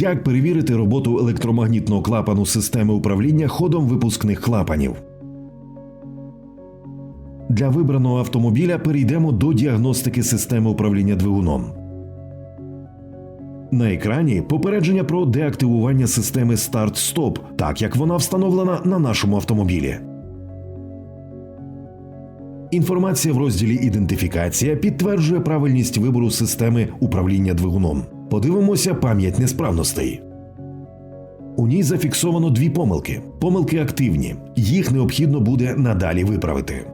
Як перевірити роботу електромагнітного клапану системи управління ходом випускних клапанів? Для вибраного автомобіля перейдемо до діагностики системи управління двигуном. На екрані попередження про деактивування системи старт-стоп, так як вона встановлена на нашому автомобілі. Інформація в розділі Ідентифікація підтверджує правильність вибору системи управління двигуном. Подивимося пам'ять несправностей. У ній зафіксовано дві помилки. Помилки активні. Їх необхідно буде надалі виправити.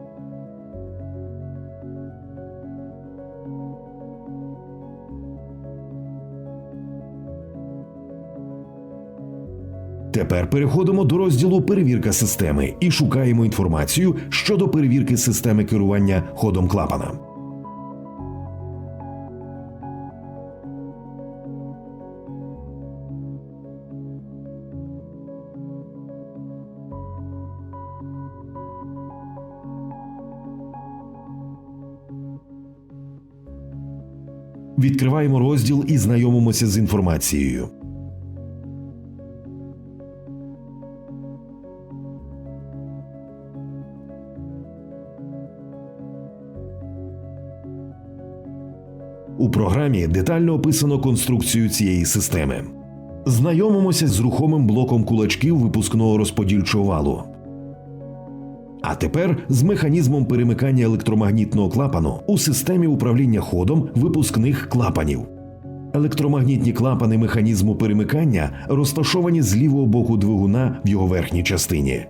Тепер переходимо до розділу Перевірка системи і шукаємо інформацію щодо перевірки системи керування ходом клапана. Відкриваємо розділ і знайомимося з інформацією. У програмі детально описано конструкцію цієї системи. Знайомимося з рухомим блоком кулачків випускного розподільчого валу. А тепер з механізмом перемикання електромагнітного клапану у системі управління ходом випускних клапанів. Електромагнітні клапани механізму перемикання розташовані з лівого боку двигуна в його верхній частині.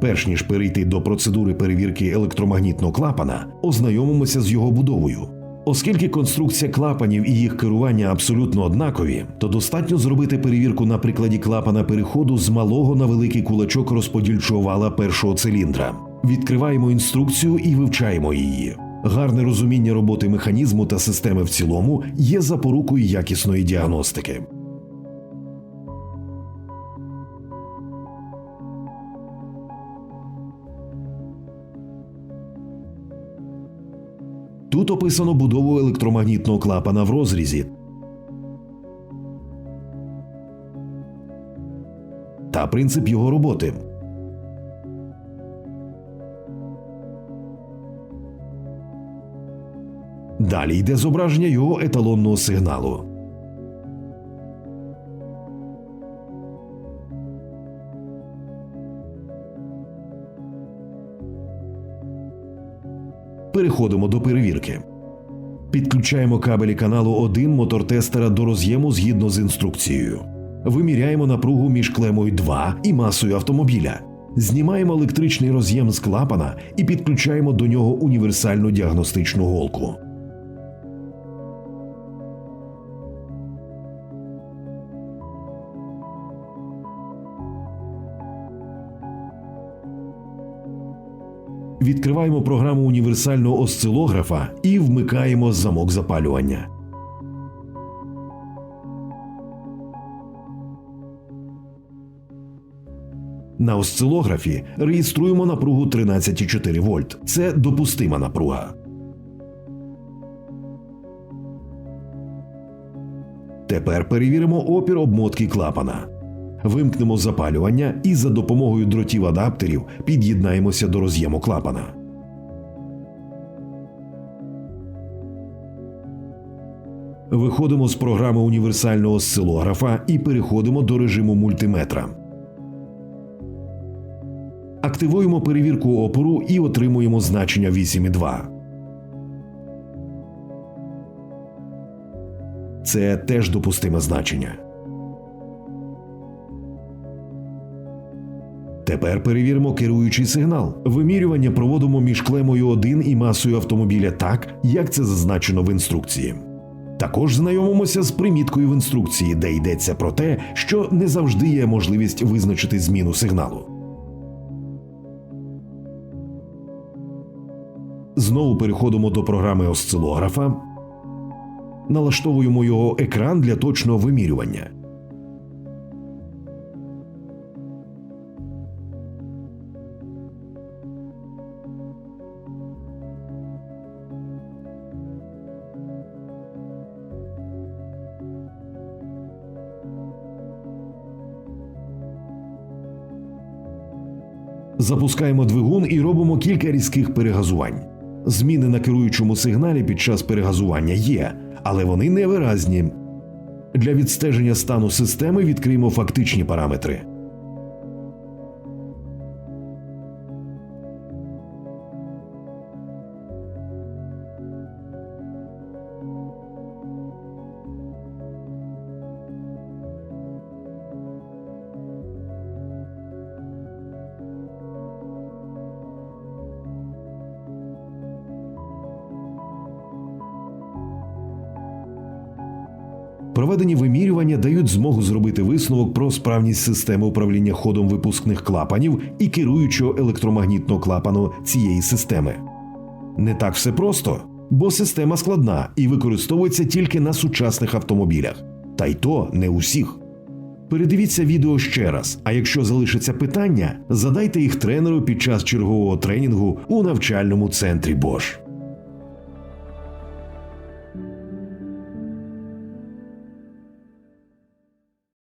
Перш ніж перейти до процедури перевірки електромагнітного клапана, ознайомимося з його будовою. Оскільки конструкція клапанів і їх керування абсолютно однакові, то достатньо зробити перевірку на прикладі клапана переходу з малого на великий кулачок розподільчого вала першого циліндра. Відкриваємо інструкцію і вивчаємо її. Гарне розуміння роботи механізму та системи в цілому є запорукою якісної діагностики. Тут описано будову електромагнітного клапана в розрізі та принцип його роботи. Далі йде зображення його еталонного сигналу. Переходимо до перевірки. Підключаємо кабелі каналу 1 мотортестера до роз'єму згідно з інструкцією. Виміряємо напругу між клемою 2 і масою автомобіля. Знімаємо електричний роз'єм з клапана і підключаємо до нього універсальну діагностичну голку. Відкриваємо програму універсального осцилографа і вмикаємо замок запалювання. На осцилографі реєструємо напругу 13,4 вольт. Це допустима напруга. Тепер перевіримо опір обмотки клапана. Вимкнемо запалювання і за допомогою дротів адаптерів під'єднаємося до роз'єму клапана. Виходимо з програми універсального осцилографа і переходимо до режиму мультиметра. Активуємо перевірку опору і отримуємо значення 8,2. Це теж допустиме значення. Тепер перевіримо керуючий сигнал. Вимірювання проводимо між клемою 1 і масою автомобіля так, як це зазначено в інструкції. Також знайомимося з приміткою в інструкції, де йдеться про те, що не завжди є можливість визначити зміну сигналу. Знову переходимо до програми осцилографа, налаштовуємо його екран для точного вимірювання. Запускаємо двигун і робимо кілька різких перегазувань. Зміни на керуючому сигналі під час перегазування є, але вони невиразні. Для відстеження стану системи відкриємо фактичні параметри. Проведені вимірювання дають змогу зробити висновок про справність системи управління ходом випускних клапанів і керуючого електромагнітного клапану цієї системи. Не так все просто, бо система складна і використовується тільки на сучасних автомобілях, та й то не усіх. Передивіться відео ще раз, а якщо залишиться питання, задайте їх тренеру під час чергового тренінгу у навчальному центрі Bosch.